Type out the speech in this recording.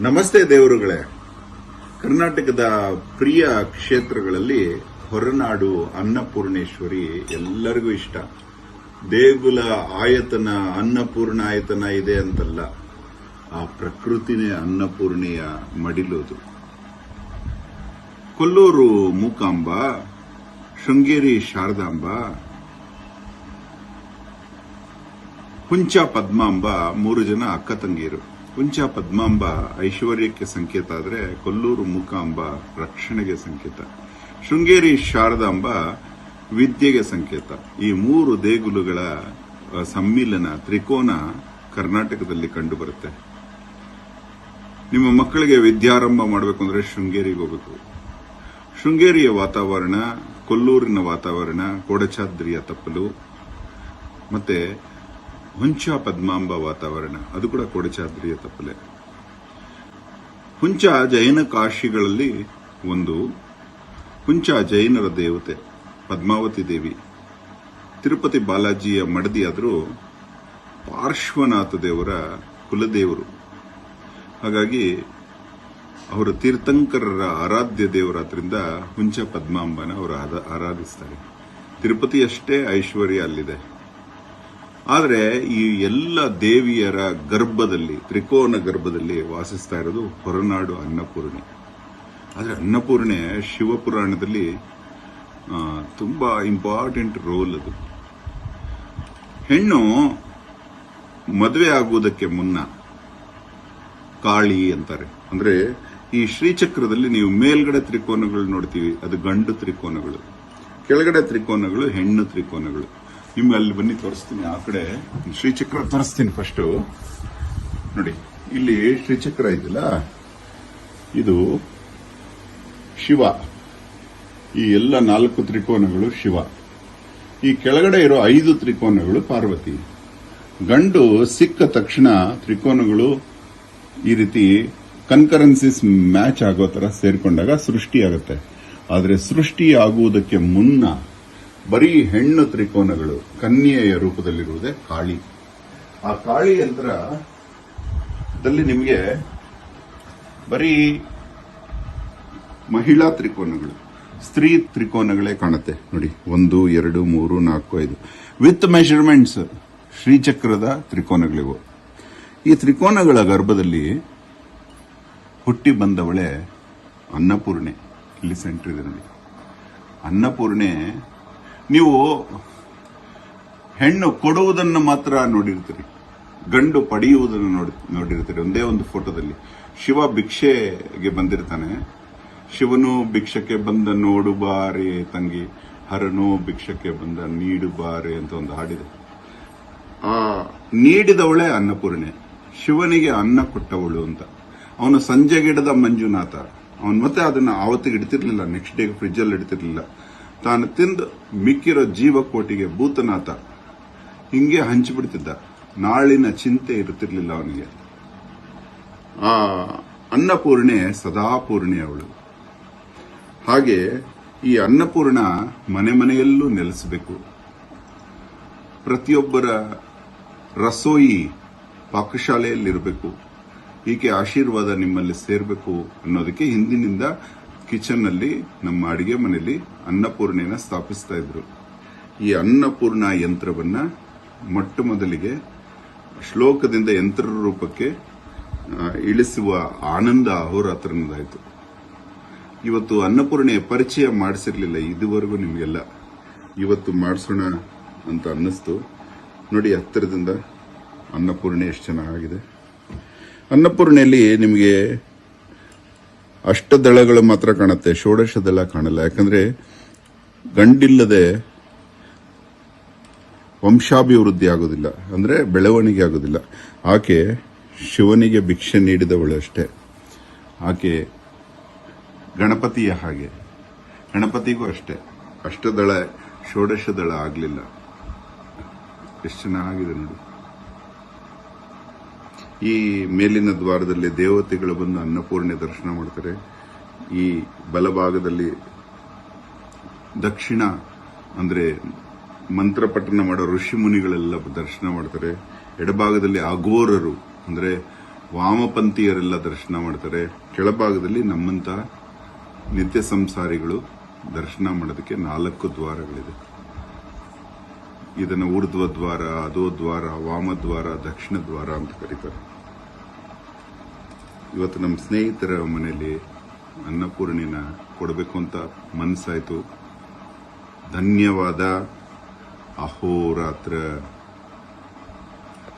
ನಮಸ್ತೆ ದೇವರುಗಳೇ. ಕರ್ನಾಟಕದ ಪ್ರಿಯ ಕ್ಷೇತ್ರಗಳಲ್ಲಿ ಹೊರನಾಡು ಅನ್ನಪೂರ್ಣೇಶ್ವರಿ ಎಲ್ಲರಿಗೂ ಇಷ್ಟ. ದೇಗುಲ ಆಯತನ, ಅನ್ನಪೂರ್ಣ ಆಯತನ ಇದೆ ಅಂತಲ್ಲ. ಆ ಪ್ರಕೃತಿನೇ ಅನ್ನಪೂರ್ಣೆಯ ಮಡಿಲೋದು. ಕೊಲ್ಲೂರು ಮೂಕಾಂಬ, ಶೃಂಗೇರಿ ಶಾರದಾಂಬ, ಹುಂಚ ಪದ್ಮಾಂಬ ಮೂರು ಜನ ಅಕ್ಕ ತಂಗಿಯರು. ಹುಂಚ ಪದ್ಮಾಂಬ ಐಶ್ವರ್ಯಕ್ಕೆ ಸಂಕೇತ ಆದರೆ ಕೊಲ್ಲೂರು ಮೂಕಾಂಬ ರಕ್ಷಣೆಗೆ ಸಂಕೇತ. ಶೃಂಗೇರಿ ಶಾರದಾಂಬ ವಿದ್ಯೆಗೆ ಸಂಕೇತ. ಈ ಮೂರು ದೇಗುಲಗಳ ಸಮ್ಮಿಲನ ತ್ರಿಕೋನ ಕರ್ನಾಟಕದಲ್ಲಿ ಕಂಡುಬರುತ್ತೆ. ನಿಮ್ಮ ಮಕ್ಕಳಿಗೆ ವಿದ್ಯಾರಂಭ ಮಾಡಬೇಕು ಅಂದರೆ ಶೃಂಗೇರಿಗೆ ಹೋಗಬೇಕು. ಶೃಂಗೇರಿಯ ವಾತಾವರಣ, ಕೊಲ್ಲೂರಿನ ವಾತಾವರಣ, ಕೊಡಚಾದ್ರಿಯ ತಪ್ಪಲು, ಮತ್ತೆ ಹುಂಚ ಪದ್ಮಾಂಬ ವಾತಾವರಣ. ಅದು ಕೂಡ ಕೊಡಚಾದ್ರಿಯ ತಪ್ಪಲೆ. ಹುಂಚ ಜೈನ ಕಾಶಿಗಳಲ್ಲಿ ಒಂದು. ಹುಂಚ ಜೈನರ ದೇವತೆ, ಪದ್ಮಾವತಿ ದೇವಿ. ತಿರುಪತಿ ಬಾಲಾಜಿಯ ಮಡದಿಯಾದರೂ ಪಾರ್ಶ್ವನಾಥ ದೇವರ ಕುಲದೇವರು. ಹಾಗಾಗಿ ಅವರ ತೀರ್ಥಂಕರರ ಆರಾಧ್ಯ ದೇವರಾದ್ರಿಂದ ಹುಂಚ ಪದ್ಮಾಂಬನ ಅವರು ಆರಾಧಿಸ್ತಾರೆ. ತಿರುಪತಿಯಷ್ಟೇ ಐಶ್ವರ್ಯ ಅಲ್ಲಿದೆ. ಆದರೆ ಈ ಎಲ್ಲ ದೇವಿಯರ ಗರ್ಭದಲ್ಲಿ, ತ್ರಿಕೋನ ಗರ್ಭದಲ್ಲಿ ವಾಸಿಸ್ತಾ ಇರೋದು ಹೊರನಾಡು ಅನ್ನಪೂರ್ಣೆ. ಆದರೆ ಅನ್ನಪೂರ್ಣೆ ಶಿವಪುರಾಣದಲ್ಲಿ ತುಂಬ ಇಂಪಾರ್ಟೆಂಟ್ ರೋಲ್ ಅದು. ಹೆಣ್ಣು ಮದುವೆ ಆಗುವುದಕ್ಕೆ ಮುನ್ನ ಕಾಳಿ ಅಂತಾರೆ. ಅಂದರೆ ಈ ಶ್ರೀಚಕ್ರದಲ್ಲಿ ನೀವು ಮೇಲ್ಗಡೆ ತ್ರಿಕೋನಗಳು ನೋಡ್ತೀವಿ, ಅದು ಗಂಡು ತ್ರಿಕೋನಗಳು. ಕೆಳಗಡೆ ತ್ರಿಕೋನಗಳು, ಹೆಣ್ಣು ತ್ರಿಕೋನಗಳು. ನಿಮ್ಗೆ ಅಲ್ಲಿ ಬನ್ನಿ, ತೋರಿಸ್ತೀನಿ. ಆ ಕಡೆ ಶ್ರೀಚಕ್ರ ತೋರಿಸ್ತೀನಿ ಫಸ್ಟು ನೋಡಿ, ಇಲ್ಲಿ ಶ್ರೀಚಕ್ರ ಇದೆಯಲ್ಲ? ಇದು ಶಿವ. ಈ ಎಲ್ಲ ನಾಲ್ಕು ತ್ರಿಕೋನಗಳು ಶಿವ. ಈ ಕೆಳಗಡೆ ಇರೋ ಐದು ತ್ರಿಕೋನಗಳು ಪಾರ್ವತಿ. ಗಂಡು ಸಿಕ್ಕ ತಕ್ಷಣ ತ್ರಿಕೋನಗಳು ಈ ರೀತಿ ಕನ್ಕರೆನ್ಸಿಸ್ ಮ್ಯಾಚ್ ಆಗೋ ತರ ಸೇರ್ಕೊಂಡಾಗ ಸೃಷ್ಟಿ ಆಗುತ್ತೆ ಆದರೆ ಸೃಷ್ಟಿ ಆಗುವುದಕ್ಕೆ ಮುನ್ನ ಬರೀ ಹೆಣ್ಣು ತ್ರಿಕೋನಗಳು ಕನ್ಯೆಯ ರೂಪದಲ್ಲಿರುವುದೇ ಕಾಳಿ. ಆ ಕಾಳಿ ಯಂತ್ರದಲ್ಲಿ ನಿಮಗೆ ಬರೀ ಮಹಿಳಾ ತ್ರಿಕೋನಗಳು, ಸ್ತ್ರೀ ತ್ರಿಕೋನಗಳೇ ಕಾಣುತ್ತೆ. ನೋಡಿ, ಒಂದು, ಎರಡು, ಮೂರು, ನಾಲ್ಕು, ಐದು. ವಿತ್ ಮೆಷರ್ಮೆಂಟ್ಸ್ ಶ್ರೀಚಕ್ರದ ತ್ರಿಕೋನಗಳಿವು. ಈ ತ್ರಿಕೋನಗಳ ಗರ್ಭದಲ್ಲಿ ಹುಟ್ಟಿ ಬಂದವಳೆ ಅನ್ನಪೂರ್ಣೆ. ಇಲ್ಲಿ ಸೆಂಟರ್ ಇದೆ ನೋಡಿ ಅನ್ನಪೂರ್ಣೆ ನೀವು ಹೆಣ್ಣು ಕೊಡುವುದನ್ನು ಮಾತ್ರ ನೋಡಿರ್ತೀರಿ, ಗಂಡು ಪಡೆಯುವುದನ್ನು ನೋಡಿ, ನೋಡಿರ್ತೀರಿ. ಒಂದೇ ಒಂದು ಫೋಟೋದಲ್ಲಿ. ಶಿವ ಭಿಕ್ಷೆಗೆ ಬಂದಿರ್ತಾನೆ. ಶಿವನು ಭಿಕ್ಷಕ್ಕೆ ಬಂದ ನೋಡು ಬಾರಿ ತಂಗಿ, ಹರನು ಭಿಕ್ಷಕ್ಕೆ ಬಂದ ನೀಡು ಬಾರೆ ಅಂತ ಒಂದು ಹಾಡಿದೆ. ಆ ನೀಡಿದವಳೆ ಅನ್ನಪೂರ್ಣೆ. ಶಿವನಿಗೆ ಅನ್ನ ಕೊಟ್ಟವಳು ಅಂತ. ಅವನು ಸಂಜೆಗಿಡದ ಮಂಜುನಾಥ. ಅವನು ಮತ್ತೆ ಅದನ್ನ ಆವತ್ತಿಗೆ ಇಡ್ತಿರ್ಲಿಲ್ಲ ನೆಕ್ಸ್ಟ್ ಡೇ ಫ್ರಿಜ್ ಅಲ್ಲಿ ಇಡ್ತಿರ್ಲಿಲ್ಲ. ತಾನು ತಿಂದು ಮಿಕ್ಕಿರೋ ಜೀವಕೋಟಿಗೆ ಭೂತನಾಥ. ಹಿಂಗೆ ಹಂಚಿಬಿಡ್ತಿದ್ದ. ನಾಳಿನ ಚಿಂತೆ ಇರುತ್ತಿರ್ಲಿಲ್ಲ ಅವನಿಗೆ. ಆ ಅನ್ನಪೂರ್ಣೆ ಸದಾಪೂರ್ಣೆ ಅವಳು. ಹಾಗೆ ಈ ಅನ್ನಪೂರ್ಣ ಮನೆ ಮನೆಯಲ್ಲೂ ನೆಲೆಸಬೇಕು. ಪ್ರತಿಯೊಬ್ಬರ ರಸೋಯಿ ಪಾಕಶಾಲೆಯಲ್ಲಿರಬೇಕು. ಈಕೆ ಆಶೀರ್ವಾದ ನಿಮ್ಮಲ್ಲಿ ಸೇರಬೇಕು ಅನ್ನೋದಕ್ಕೆ ಹಿಂದಿನಿಂದ ಕಿಚನ್ ಅಲ್ಲಿ ನಮ್ಮ ಅಡಿಗೆ ಮನೆಯಲ್ಲಿ ಅನ್ನಪೂರ್ಣೆನ ಸ್ಥಾಪಿಸ್ತಾ ಇದ್ರು. ಈ ಅನ್ನಪೂರ್ಣ ಯಂತ್ರವನ್ನ ಮೊಟ್ಟ ಮೊದಲಿಗೆ ಶ್ಲೋಕದಿಂದ ಯಂತ್ರ ರೂಪಕ್ಕೆ ಇಳಿಸುವ ಆನಂದ ಅಹೋರಾತ್ರನದಾಯಿತು ಇವತ್ತು ಅನ್ನಪೂರ್ಣೆಯ ಪರಿಚಯ ಮಾಡಿಸಿರ್ಲಿಲ್ಲ, ಇದುವರೆಗೂ ನಿಮಗೆಲ್ಲ. ಇವತ್ತು ಮಾಡಿಸೋಣ ಅಂತ ಅನ್ನಿಸ್ತು. ನೋಡಿ, ಹತ್ತಿರದಿಂದ ಅನ್ನಪೂರ್ಣೆ ಎಷ್ಟು ಚೆನ್ನಾಗಿದೆ. ಅನ್ನಪೂರ್ಣೆಯಲ್ಲಿ ನಿಮಗೆ ಅಷ್ಟದಳಗಳು ಮಾತ್ರ ಕಾಣುತ್ತೆ ಷೋಡಶ ದಳ ಕಾಣಲ್ಲ. ಯಾಕಂದ್ರೆ ಗಂಡಿಲ್ಲದೆ ವಂಶಾಭಿವೃದ್ಧಿ ಆಗೋದಿಲ್ಲ. ಅಂದ್ರೆ ಬೆಳವಣಿಗೆ ಆಗೋದಿಲ್ಲ. ಆಕೆ ಶಿವನಿಗೆ ಭಿಕ್ಷೆ ನೀಡಿದವಳು ಅಷ್ಟೇ. ಆಕೆ ಗಣಪತಿಯ ಹಾಗೆ. ಗಣಪತಿಗೂ ಅಷ್ಟೇ. ಅಷ್ಟದಳ ಷೋಡಶದಳ ಆಗಲಿಲ್ಲ. ಎಷ್ಟು ಚೆನ್ನಾಗಿದೆ ನೋಡಿ. ಈ ಮೇಲಿನ ದ್ವಾರದಲ್ಲಿ ದೇವತೆಗಳು ಬಂದು ಅನ್ನಪೂರ್ಣೆ ದರ್ಶನ ಮಾಡ್ತಾರೆ. ಈ ಬಲಭಾಗದಲ್ಲಿ ದಕ್ಷಿಣ, ಅಂದ್ರೆ ಮಂತ್ರ ಪಠನ ಮಾಡೋ ಋಷಿ ಮುನಿಗಳೆಲ್ಲ ದರ್ಶನ ಮಾಡ್ತಾರೆ. ಎಡಭಾಗದಲ್ಲಿ ಅಘೋರರು ಅಂದ್ರೆ ವಾಮಪಂಥೀಯರೆಲ್ಲ ದರ್ಶನ ಮಾಡ್ತಾರೆ. ಕೆಳಭಾಗದಲ್ಲಿ ನಮ್ಮಂತ ನಿತ್ಯ ಸಂಸಾರಿಗಳು ದರ್ಶನ ಮಾಡೋದಕ್ಕೆ ನಾಲ್ಕು ದ್ವಾರಗಳಿದೆ. ಇದನ್ನು ಊರ್ಧ್ವ ದ್ವಾರ ಅದೋ ದ್ವಾರ ವಾಮದ್ವಾರ ದಕ್ಷಿಣ ದ್ವಾರ ಅಂತ ಕರೀತಾರೆ. ಇವತ್ತು ನಮ್ಮ ಸ್ನೇಹಿತರ ಮನೆಯಲ್ಲಿ ಅನ್ನಪೂರ್ಣಿನ ಕೊಡಬೇಕು ಅಂತ ಮನಸ್ಸಾಯಿತು ಧನ್ಯವಾದ. ಅಹೋರಾತ್ರ.